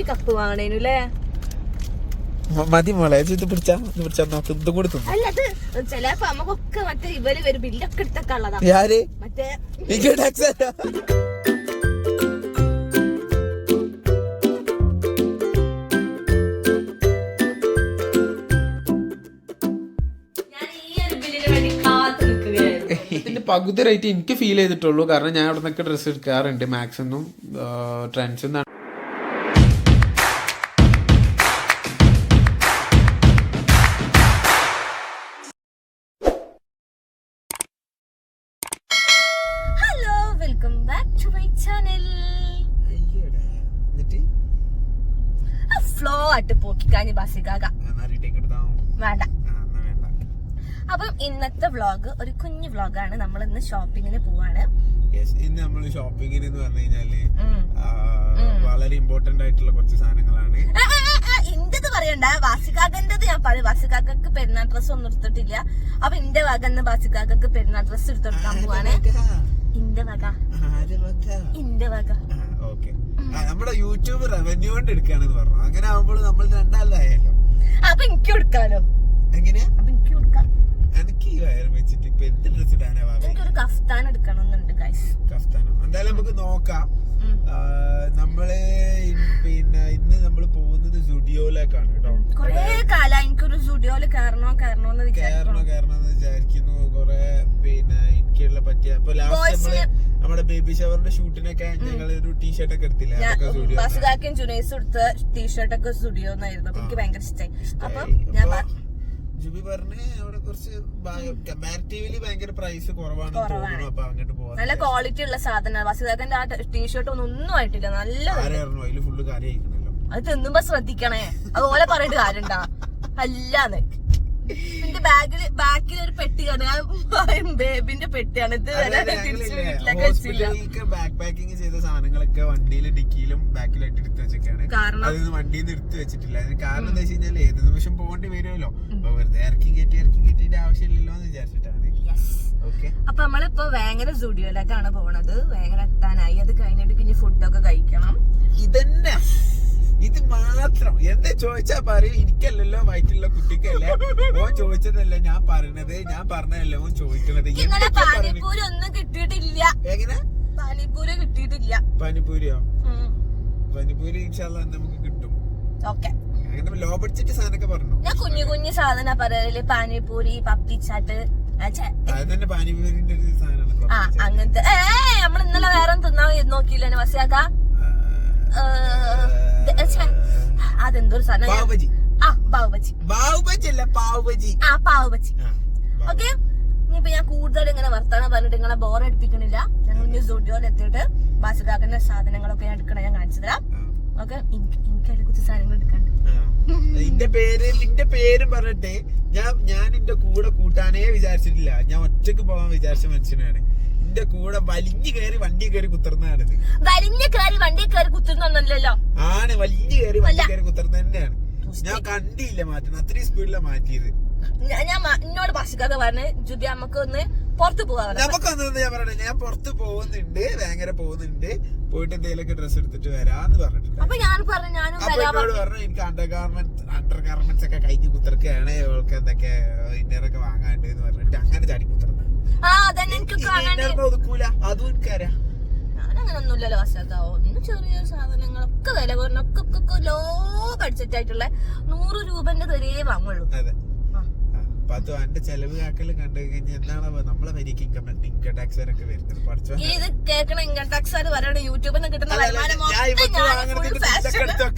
എനിക്ക് കപ്പ് വാങ്ങണേനു അല്ലേ മതി മോളെ ഇത് പിടിച്ചാ ഇത് പിടിച്ചാ നോക്ക് ഇതും കൂടി തിന്നു. അല്ല അത് ചിലപ്പോ നമുക്കൊക്കെ മറ്റേ ഇവർ വരും ബില്ലൊക്കെ എടുത്തൊക്കെ ഉള്ളതാ ആര് മറ്റേ ഇൻകം ടാക്സ് പകുതി റേറ്റ് എനിക്ക് ഫീൽ ചെയ്തിട്ടുള്ളൂ. കാരണം ഞാൻ അവിടെ നിന്നൊക്കെ ഡ്രസ്സ് എടുക്കാറുണ്ട് മാക്സിന്നും ട്രെൻഡ്സ് ഫ്ലോ ആയിട്ട് പോക്കിക്കാഞ്ഞ് ബസ്സിക്കാക വേണ്ട. അപ്പം ഇന്നത്തെ വ്ളോഗ് ഒരു കുഞ്ഞു വ്ളോഗാണ് നമ്മൾ ഇന്ന് ഷോപ്പിങ്ങിന് പോവാണ്. ഇന്ന് നമ്മൾ ഷോപ്പിങ്ങിന് എന്ന് പറഞ്ഞു കഴിഞ്ഞാൽ വളരെ ഇമ്പോർട്ടന്റ് ആയിട്ടുള്ള കുറച്ച് സാധനങ്ങളാണ്. ഇന്റത് പറയണ്ട. വാസികാകന്റേത് ഞാൻ പറയും. വാസിക്കാക്കക്ക് പെരുന്നാൾ ഡ്രസ് ഒന്നും എടുത്തിട്ടില്ല. അപ്പൊ എന്റെ വക എന്ന് വാസിക്കാക്കക്ക് പെരുന്നാൾ ഡ്രസ് എടുത്തെടുക്കാൻ പോവാണ്. എന്റെ വക. എന്റെ വക? ഓക്കെ. നമ്മുടെ യൂട്യൂബ് റവന്യൂ കൊണ്ട് എടുക്കുകയാണെന്ന് പറഞ്ഞു. അങ്ങനെ ആവുമ്പോൾ നമ്മൾ രണ്ടാളായല്ലോ. അപ്പൊ എനിക്ക് കൊടുക്കാലോ? എങ്ങനെയാ എനിക്ക് കൊടുക്കാം. എനിക്ക് ഈ വയർ വെച്ചിട്ട് ഇപ്പൊ എന്ത് ഡ്രസ് ഇടാനാ? എനിക്കൊരു കഫ്താൻ എടുക്കണമെന്നുണ്ട് ഗൈസ് കഫ്താനം? എന്തായാലും നമുക്ക് നോക്കാം. നമ്മൾ പിന്നെ ഇന്ന് നമ്മൾ പോകുന്നത് സുഡിയോയിലേക്കാണ് കേട്ടോ. കൊറേ കാലം എനിക്കൊരു സുഡിയോയിൽ കയറണോ കയറണോന്ന് വിചാരിക്കണം കയറണോ കയറണോ എന്ന് വിചാരിക്കുന്നു. കൊറേ പിന്നെ എനിക്കുള്ള പറ്റിയ ഇപ്പൊ ലാസ്റ്റ് നമ്മൾ നമ്മുടെ ബേബി ഷവറിന്റെ ഷൂട്ടിനൊക്കെ ഞങ്ങൾ ഒരു ടീഷർട്ട് ഒക്കെ എടുത്തില്ല? ഞാൻ ജുനൈസ് എടുത്ത ടീഷർട്ട് ഒക്കെ സ്റ്റുഡിയോ എന്നായിരുന്നു എനിക്ക് ഭയങ്കര ഇഷ്ടമായി അപ്പൊ ഞാൻ ജുബി പറഞ്ഞ് അവിടെ കുറച്ച് കമ്പാരിറ്റീവ്ലി ഭയങ്കര പ്രൈസ് കുറവാണ്. തോന്നുന്നു. അപ്പൊ അങ്ങോട്ട് പോവാം നല്ല ക്വാളിറ്റി ഉള്ള സാധനമാണ്. ബസ്സുകാരന്റെ ആ ടീഷർട്ട് ഒന്നും ഒന്നും ആയിട്ടില്ല. ആരായിരുന്നു അതിൽ ഫുള്ള് കാര്യം അയക്കണല്ലോ അത് തിന്നുമ്പോ ശ്രദ്ധിക്കണേ. അതുപോലെ പറഞ്ഞിട്ട് കാര്യണ്ടാ. അല്ലാന്ന്. എന്റെ ബാഗിൽ ബാക്കിൽ ഒരു പെട്ടി കാണും ബേബിന്റെ പെട്ടിയാണ്. ഇത് വരെ തിരിച്ച് വീട്ടിലേക്ക് വെച്ചില്ല. ബാക്ക് പാക്കിംഗ് ചെയ്ത സാധനങ്ങളൊക്കെ വണ്ടിയിൽ ഡിക്കിയിലും ബാക്കിലായിട്ട് എടുത്ത് വെച്ചൊക്കെയാണ് കാരണം? അത് വണ്ടിയിൽ നിന്ന് എടുത്ത് വെച്ചിട്ടില്ല. അതിന് കാരണം എന്താ വെച്ച് കഴിഞ്ഞാൽ ഏത് നിമിഷം പോകേണ്ടി വരുമല്ലോ? അപ്പൊ വെറുതെ ഇറക്കി കയറ്റി ഇറക്കി കയറ്റിന്റെ ആവശ്യമില്ലല്ലോ എന്ന് വിചാരിച്ചിട്ടാണ്. അപ്പൊ നമ്മളിപ്പോ വേങ്ങര സ്റ്റുഡിയോയിലേക്കാണ് പോണത്. വേങ്ങര എത്താനായി അത് കഴിഞ്ഞിട്ട് പിന്നെ ഫുഡൊക്കെ കഴിക്കണം. ഇതന്നെ. ഇത് മാത്രം. എന്താ ചോദിച്ചാ പറയും? എനിക്കല്ലല്ലോ വയറ്റിലുള്ള കുട്ടിക്കല്ലേ? ഓ ചോദിച്ചതല്ല ഞാൻ പറഞ്ഞത് ഞാൻ പറഞ്ഞതല്ല ഓൻ ചോദിക്കണത്? പാനിപ്പൂരി ഒന്നും കിട്ടിയിട്ടില്ല. എങ്ങനെ? പാനിപ്പൂരി കിട്ടിയിട്ടില്ല. പാനിപൂരിയോ പാനിപൂരി ഇൻഷാല്ല നമുക്ക് കിട്ടും. ഓക്കെ. അങ്ങനെ ലോ ബഡ്ജറ്റ് സാധനമൊക്കെ പറഞ്ഞു? ഞാൻ കുഞ്ഞു കുഞ്ഞു സാധന പറയൽ. പാനിപ്പൂരി പപ്പിച്ചാട്ട്. അങ്ങനത്തെ. ഏ നമ്മൾ ഇന്നലെ വേറെ തിന്നാ നോക്കിയില്ലേ വസിയാക്ക? അതെന്തൊരു സാധനം? പാവബജി പാവബച്ചി അല്ല പാവുബജി ആ ബാവ്. ഓക്കെ? ഇനിയിപ്പൊ ഞാൻ കൂടുതൽ ഇങ്ങനെ വർത്താനം പറഞ്ഞിട്ട് നിങ്ങളെ ബോർ അടിപ്പിക്കണില്ല. ഞങ്ങൾ ഇനി സ്റ്റുഡിയോയിൽ എത്തിയിട്ട് ബാസിതാക്കുന്ന സാധനങ്ങളൊക്കെ ഞാൻ എടുക്കണേ ഞാൻ കാണിച്ചു തരാം. ഓക്കെ? എനിക്ക് അതിനെ കുറിച്ച് സാധനങ്ങൾ എടുക്കാണ്ട് നിന്റെ പേര് നിന്റെ പേരും പറഞ്ഞിട്ട് ഞാൻ ഞാൻ നിന്റെ കൂടെ കൂട്ടാനേ വിചാരിച്ചിട്ടില്ല. ഞാൻ ഒറ്റയ്ക്ക് പോകാൻ വിചാരിച്ച മനുഷ്യനാണ്. നിന്റെ കൂടെ വലിഞ്ഞു കയറി വണ്ടി കയറി കുത്തുന്നതാണിത് വലിഞ്ഞു കയറി വണ്ടി കയറി കുത്തുന്നൊന്നല്ലല്ലോ ആണ് വലിഞ്ഞു കയറി വണ്ടി കയറി കുത്തുന്നത് തന്നെയാണ് ഞാൻ കണ്ടില്ല മാറ്റുന്നത് അത്രയും സ്പീഡിലാണ് മാറ്റിയത്. ഞാൻ ഞാൻ എന്നോട് ഭക്ഷിക്കാതെ പറഞ്ഞ് ജുബി നമുക്ക് ഒന്ന് പുറത്ത് നമുക്കൊന്നും ഞാൻ പറയണേ ഞാൻ പുറത്ത് പോകുന്നുണ്ട് ഭയങ്കര പോകുന്നുണ്ട്. പോയിട്ട് എന്തെങ്കിലുമൊക്കെ ഡ്രസ്സ് എടുത്തിട്ട് വരാന്ന് പറഞ്ഞിട്ടുണ്ട്. അപ്പൊ ഞാൻ പറഞ്ഞു ഞാനും എന്നോട് പറഞ്ഞു എനിക്ക് അണ്ടർ ഗാർമെന്റ് അണ്ടർ ഗാർമെന്റ്സ് ഒക്കെ കഴിഞ്ഞ് കുത്തിറക്കുകയാണ് ഇവൾക്ക് എന്തൊക്കെ ഇന്നറൊക്കെ വാങ്ങാണ്ട് എന്ന് പറഞ്ഞിട്ട് അങ്ങനെ ചാടി ഇന്നറിന് ഒതുക്കൂല. അതും എനിക്കറിയാം. ഞാനങ്ങനെ ഒന്നുമില്ലല്ലോ ബാസിക്കാക്ക ഒന്ന് ചെറിയ സാധനങ്ങളൊക്കെ വില കുറഞ്ഞൊക്കെ ഒക്കെ ബഡ്ജറ്റ് ആയിട്ടുള്ള നൂറ് രൂപന്റെ തരേ വാങ്ങുള്ളൂ. അതെ. അപ്പൊ അത് എന്റെ ചെലവ് കാക്കൽ കണ്ടു കഴിഞ്ഞാൽ എന്താണ് നമ്മളെ വരിക്ക് ഇൻകം ഇൻകം ടാക്സ് ഒക്കെ വരുന്നത്. പഠിച്ചോ? ഇത് കേൾക്കണ ഇൻകം ടാക്സ് ആര് വരണം യൂട്യൂബിൽ നിന്ന് കിട്ടുന്ന വരുമാനം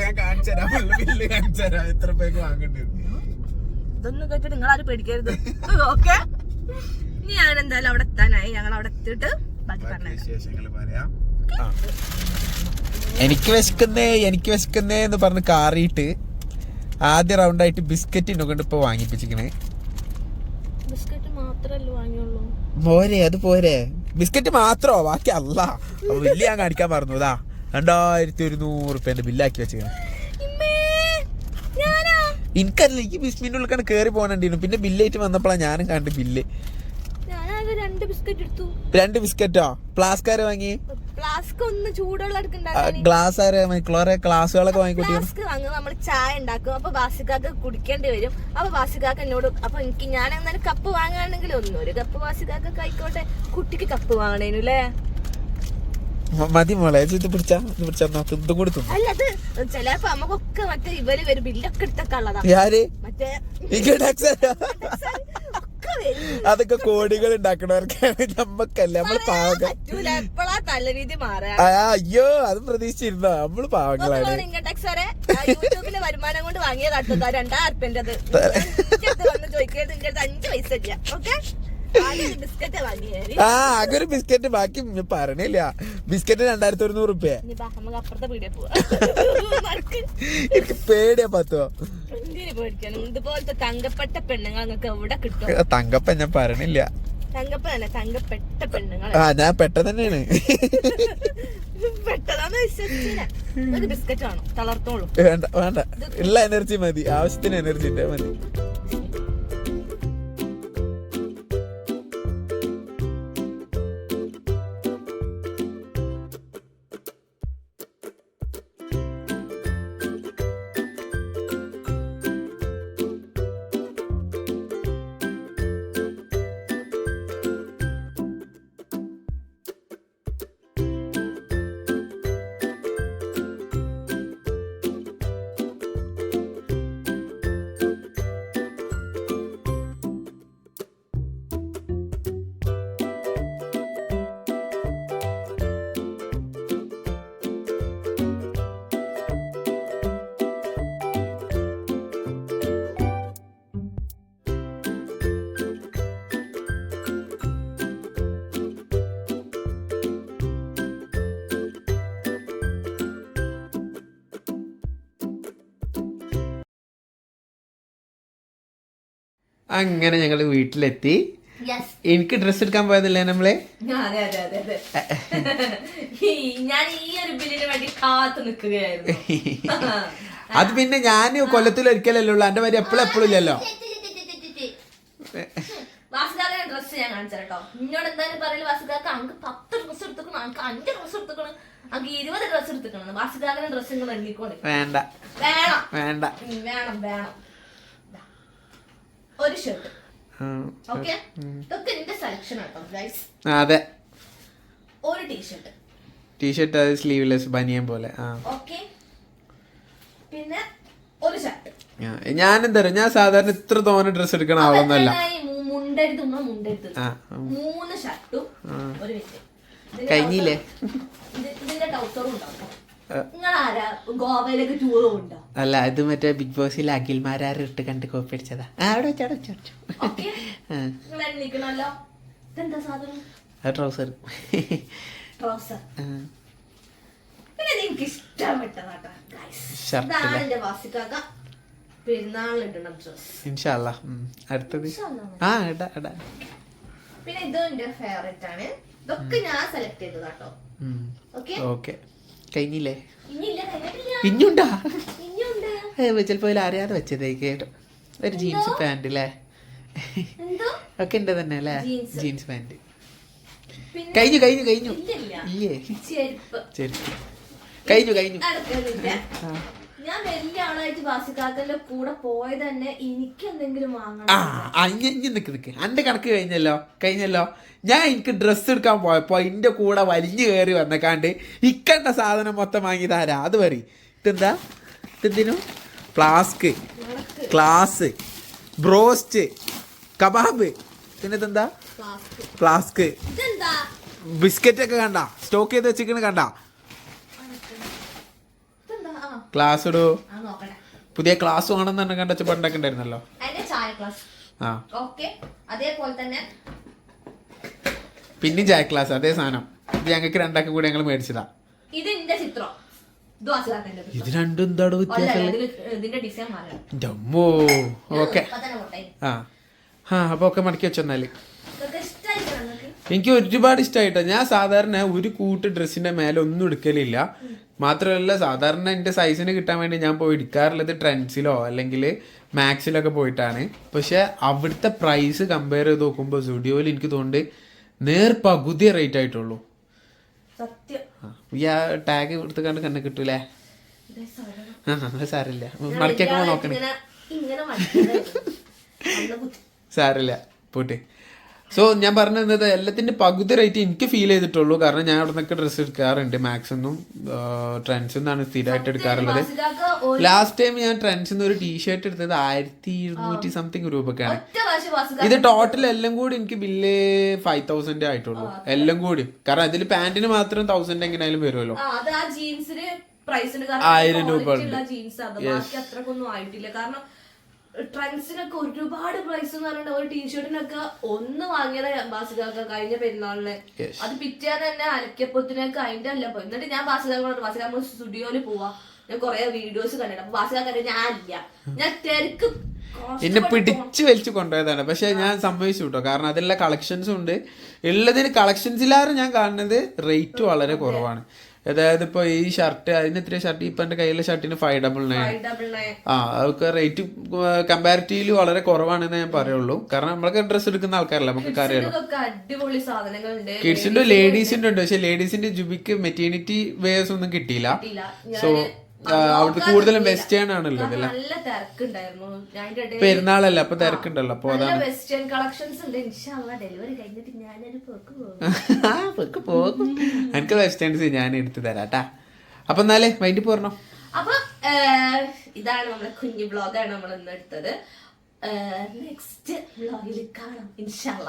ഞാൻ കാണിച്ചു തരാം. ബില്ല് കാണിച്ചു തരാം. എത്ര വാങ്ങേണ്ടത് ഇതൊന്നും കേട്ടിട്ട് നിങ്ങൾ ആരും പേടിക്കരുത്. ഓക്കെ? ഇനി ഞാൻ എന്തായാലും അവിടെ എത്താനായി. ഞങ്ങൾ അവിടെ എത്തിയിട്ട് ബാക്കി പറഞ്ഞു വിശേഷങ്ങൾ പറയാം. എനിക്ക് വിശക്കുന്നേ എനിക്ക് വിശക്കുന്നേ എന്ന് പറഞ്ഞ് കാറിയിട്ട് ആദ്യ റൗണ്ടായിട്ട് ബിസ്ക്കറ്റ് കൊണ്ട് ഇപ്പൊ വാങ്ങിപ്പിച്ചിക്കണേ പോരെ അത് പോരെ. ബിസ്ക്കറ്റ് മാത്രോ? ബാക്കി അല്ല. ബില്ല് ഞാൻ കാണിക്കാൻ മറന്നുതാ രണ്ടായിരത്തി ഒരുന്നൂറ് റുപ്യന്റെ ബില്ലാക്കി വെച്ചിരിക്കണേ. ഞാനാ? എനിക്കല്ല എനിക്ക് ബിസ്മിന്റെ ഉള്ളിൽ കയറി പോകണ്ടിരുന്നു പിന്നെ ബില്ലായിട്ട് വന്നപ്പോഴാണ് ഞാനും കണ്ട് ബില്ല് രണ്ട് ബിസ്ക്കറ്റോ പ്ലാസ്കാര് വാങ്ങി? ഗ്ലാസ് ആരെ? ഗ്ലാസ്സുകളൊക്കെ വാങ്ങിക്കൂട്ടി നമ്മൾ ചായ ഉണ്ടാക്കും. അപ്പൊ വാസിക്കാക്ക് കുടിക്കേണ്ടി വരും. അപ്പൊ വാസിക്കാക്ക് എന്നോട് അപ്പൊ എനിക്ക് ഞാൻ എന്നാലും കപ്പ് വാങ്ങാണെങ്കിൽ ഒന്നും ഒരു കപ്പ് വാസിക്കാക്ക് കഴിക്കോട്ടെ കുട്ടിക്ക് കപ്പ് വാങ്ങണേനു അല്ലേ മതി മോളെ. ഇത് പിടിച്ചാ ഇത് പിടിച്ചാ നോക്ക് ഇത് കൊടുത്തു അല്ല അത് ചിലപ്പോ നമുക്കൊക്കെ മറ്റേ ഇവർ വരും. ബില്ലൊക്കെ എടുത്തൊക്കെ ഉള്ളതാ. മറ്റേ അതൊക്കെ കോടികൾ ഉണ്ടാക്കണവർക്കാണ് നമ്മക്കല്ല നമ്മൾ പാവങ്ങൾ. അയ്യോ അത് പ്രതീക്ഷിച്ചിരുന്ന? നമ്മൾ പാവങ്ങളാണ്. വരുമാനം കൊണ്ട് രണ്ടായിരം ഉറുപ്പ്യന്റെ അത് വന്ന് ചോദിക്കരുത് ഇങ്ങനത്തെ അഞ്ച് പൈസ ഇല്ല. ഓക്കെ? ആ ആകെ ഒരു ബിസ്ക്കറ്റ്. ബാക്കി പറഞ്ഞില്ല ബിസ്ക്കറ്റ് രണ്ടായിരത്തി ഒരുന്നൂറ് റുപ്യ. എനിക്ക് പേടിയാ പത്തോ ഇതുപോലത്തെ തങ്കപ്പെട്ട പെണ്ണുങ്ങൾ നിങ്ങൾക്ക് എവിടെ കിട്ടും? തങ്കപ്പ ഞാൻ പറഞ്ഞില്ല തങ്കപ്പെട്ട പെണ്ണുങ്ങൾ ആ ഞാൻ പെട്ടെന്ന് തന്നെയാണ് പെട്ടതാന്ന് വിശ്വസിച്ചില്ല. ഒരു ബിസ്ക്കറ്റ് വേണം. തളർത്തോളൂ. വേണ്ട വേണ്ട. ഉള്ള എനർജി മതി. ആവശ്യത്തിന് എനർജി മതി. അങ്ങനെ ഞങ്ങൾ വീട്ടിലെത്തി. എനിക്ക് ഡ്രസ് എടുക്കാൻ പോയതല്ലേ നമ്മളെ? ഞാൻ ഈ ഒരു ബില്ലിന് വേണ്ടി കാത്തു നിൽക്കുകയായിരുന്നു അത് പിന്നെ ഞാൻ കൊല്ലത്തിൽ ഒരിക്കലല്ലേ ഉള്ളു. എന്റെ പേര് എപ്പോഴും എപ്പോഴും ഇല്ലല്ലോ. ഡ്രസ് ഡ്രസ്സ് ഞാൻ കാണിച്ചു കേട്ടോ ഇന്നോട് എന്തായാലും പറയൽ വാസുകാർക്ക് അങ്ങ് പത്ത് എടുത്തുക്കണം അങ്ങ് അഞ്ച് എടുത്തുക്കണം അങ്ങ് ഇരുപത് എടുത്തുക്കണം നിങ്ങൾ വേണ്ട. വേണം. വേണ്ട. വേണം വേണം. ഒരു ഷർട്ട്. ഓക്കെ ഇതൊക്കെ എന്റെ സെലക്ഷൻ ആട്ടോ ഗൈസ് അതെ. ഒരു ടീഷർട്ട് ടീഷർട്ട് അത് സ്ലീവ്ലെസ് ബനിയൻ പോലെ. ആ. ഓക്കെ പിന്നെ ഒരു ഷർട്ട് ഞാൻ എന്താ പറയാ ഞാൻ സാധാരണ ഇത്ര തോന്നെ ഡ്രസ് എടുക്കണ ആളൊന്നുമല്ല. മൂന്ന് ഷർട്ടും കഴിഞ്ഞില്ലേ? ഇതിന്റെ ടൗസറും ഉണ്ടാവും അല്ല ഇത് മറ്റേ ബിഗ് ബോസിൽ അഖിൽമാരാർ ഇട്ട് കണ്ട് കോപ്പി അടിച്ചതാ. ആ അവിടെ വെച്ചോ അവിടെ വെച്ചോ, ട്രൗസർ പിന്നെ അടുത്തത്. ആ ഇടാ ഇടാ. ഇതും എന്റെ ഫേവറേറ്റ് ആണ്. ഇതൊക്കെ ഞാൻ സെലക്ട് ചെയ്തതാട്ടോ. ഓക്കെ കഴിഞ്ഞില്ലേ? ഇഞ്ഞുണ്ടാ ഇനിയുണ്ട്? ചിലപ്പോ ഇതിൽ അറിയാതെ വെച്ചതേക്ക് ഒരു ജീൻസ് പാന്റ് അല്ലേ ഒക്കെ ഉണ്ട് തന്നെ അല്ലേ. ജീൻസ്. പാന്റ്. പിന്നെ കഴിഞ്ഞു കഴിഞ്ഞു കഴിഞ്ഞു. ഇല്ലേ? ചെരുപ്പ്. കഴിഞ്ഞു കഴിഞ്ഞു. ആ. ഞാൻ വലിയ ആളായിട്ട് ബാസിക്കാക്കന്റെ കൂടെ പോയത് തന്നെ എനിക്ക് എന്തെങ്കിലും വാങ്ങണം. ആ അഞ്ഞ് ഇഞ്ഞ് നിക്ക് നിക്ക്. എന്റെ കണക്ക് കഴിഞ്ഞല്ലോ കഴിഞ്ഞല്ലോ. ഞാൻ എനിക്ക് ഡ്രസ്സ് എടുക്കാൻ പോയപ്പോ എന്റെ കൂടെ വലിഞ്ഞു കയറി വന്നേക്കാണ്ട് ഇക്കണ്ട സാധനം മൊത്തം വാങ്ങി തരാ. അത് പറ ഇതെന്താ? ഇതെന്തിനു? Flask glass class broast kebab പിന്നെ ഇതെന്താ? ഫ്ലാസ്ക് ബിസ്ക്കറ്റ് ഒക്കെ കണ്ട? സ്റ്റോക്ക് ചെയ്ത് വെച്ചിരിക്കണ കണ്ട? ക്ലാസ് ഇടൂ. പുതിയ ക്ലാസ് വേണം തന്നെ കണ്ട പണ്ടൊക്കെ ഉണ്ടായിരുന്നല്ലോ ചായ ക്ലാസ്. ആ. ഓക്കെ. അതേപോലെ തന്നെ പിന്നെ ചായ ക്ലാസ് അതേ സാധനം. ഇത് ഞങ്ങൾക്ക് രണ്ടാക്കി കൂടെ ഞങ്ങൾ മേടിച്ചതാ. ഇത് എന്റെ ചിത്രം. ഇത് രണ്ടും എന്താണ് വ്യത്യാസം? അമ്മോ. ഓക്കെ. ആ. ആ അപ്പോൾ ഒക്കെ മടക്കി വെച്ചെന്നാൽ എനിക്ക് ഒരുപാട് ഇഷ്ടമായിട്ടോ ഞാൻ സാധാരണ ഒരു കൂട്ട് ഡ്രസ്സിന്റെ മേലെ ഒന്നും എടുക്കലില്ല. മാത്രമല്ല സാധാരണ എന്റെ സൈസിന് കിട്ടാൻ വേണ്ടി ഞാൻ പോയി എടുക്കാറുള്ളത് ട്രെൻഡ്സിലോ അല്ലെങ്കിൽ മാക്സിലൊക്കെ പോയിട്ടാണ്. പക്ഷേ അവിടുത്തെ പ്രൈസ് കമ്പയർ ചെയ്ത് നോക്കുമ്പോൾ സ്റ്റുഡിയോയിൽ എനിക്ക് തോന്നുന്നുണ്ട് നേർ പകുതി റേറ്റ് ആയിട്ടുള്ളൂ. ആ, ഈ ആ ടാഗ് എടുത്ത് കണ്ട് കണ്ണ് കിട്ടൂലേ സാറില്ല. ആ മടക്കിയൊക്കെ നോക്കണേ. സാരില്ല പോട്ടെ. സോ ഞാൻ പറഞ്ഞത് എല്ലാത്തിന്റെ പകുതി റേറ്റ് എനിക്ക് ഫീൽ ചെയ്തിട്ടുള്ളൂ. കാരണം ഞാൻ അവിടെ നിന്നൊക്കെ ഡ്രസ്സ് എടുക്കാറുണ്ട് മാക്സ് ഒന്നും ട്രെൻഡ്സ് നിന്നാണ് സ്ഥിരമായിട്ട് എടുക്കാറുള്ളത്. ലാസ്റ്റ് ടൈം ഞാൻ ട്രെൻഡ്സ് ഒരു ടീഷർട്ട് എടുത്തത് ആയിരത്തി ഇരുന്നൂറ്റി സംതിങ് രൂപക്കാണ്. ഇത് ടോട്ടൽ എല്ലാം കൂടി എനിക്ക് ബില്ല് ഫൈവ് തൗസൻഡ് ആയിട്ടുള്ളൂ. എല്ലാം കൂടി. കാരണം അതിൽ പാന്റിന് മാത്രം തൗസൻഡ് എങ്ങനെയാലും വരുമല്ലോ. ആയിരം രൂപ ഉണ്ട്. ട്രെൻഡ്സിനൊക്കെ ഒരുപാട് പ്രൈസ് എന്ന് പറഞ്ഞിട്ട് ഒരു ടീഷർട്ടിനൊക്കെ ഒന്ന് വാങ്ങിയത് ബാസികാക്ക കഴിഞ്ഞ പെരുന്നാളിന്. അത് പിറ്റേ തന്നെ അരക്കപ്പത്തിനൊക്കെ അതിന്റെ അല്ല പോയി. എന്നിട്ട് ഞാൻ ബാസികാക്കളോട് ബാസിക നമ്മൾ സ്റ്റുഡിയോയിൽ പോവാ. ഞാൻ കൊറേ വീഡിയോസ് കണ്ടിട്ട്. അപ്പൊ ബാസികാക്ക ഞാൻ ഇല്ല ഞാൻ തിരക്ക് എന്നെ പിടിച്ച് വലിച്ചു കൊണ്ടുപോയതാണ്. പക്ഷെ ഞാൻ സംഭവിച്ചു കേട്ടോ കാരണം അതിലുള്ള കളക്ഷൻസും ഉണ്ട്. ഉള്ളതിന് കളക്ഷൻസിലാറ് ഞാൻ കാണുന്നത്. റേറ്റ് വളരെ കുറവാണ്. അതായത് ഇപ്പൊ ഈ ഷർട്ട് അതിന് എത്ര ഷർട്ട് ഇപ്പൊ എന്റെ കയ്യിലെ ഷർട്ടിന് ഫൈവ് ഡബിൾ നയൻ. ആ അതൊക്കെ റേറ്റ് കമ്പാരിറ്റീവ്ലി വളരെ കുറവാണെന്ന് ഞാൻ പറയുള്ളൂ. കാരണം നമ്മളൊക്കെ ഡ്രസ്സ് എടുക്കുന്ന ആൾക്കാരല്ല നമുക്ക് അറിയാലോ. കിഡ്സിന്റെ ലേഡീസിന്റെ ഉണ്ട്. പക്ഷെ ലേഡീസിന്റെ ജുബിക്ക് മെറ്റേണിറ്റി വേഴ്സ് ഒന്നും കിട്ടിയില്ല. സോ അവിടുത്തെ കൂടുതലും വെസ്റ്റേൺ ആണല്ലോ നല്ല തിരക്കുണ്ടായിരുന്നു. പെരുന്നാളല്ല അപ്പൊ തിരക്കുണ്ടല്ലോ അപ്പൊ അതാണ്. വെസ്റ്റേൺ കളക്ഷൻസ് ഉണ്ട്. ഇൻഷാല്ല ഡെലിവറി കഴിഞ്ഞിട്ട് ഞാനൊരു പൊക്ക് പോകും. എനിക്ക് വെസ്റ്റേൺസ് ഞാൻ എടുത്തു തരാട്ടാ അപ്പൊ എന്നാലേ വൈകിട്ട് പോരണോ? അപ്പൊ ഇതാണ് നമ്മുടെ കുഞ്ഞു ബ്ലോഗാണ് നമ്മൾ ഇന്ന് എടുത്തത്. നെക്സ്റ്റ് ബ്ലോഗിൽ കാണാം ഇൻഷാല്ല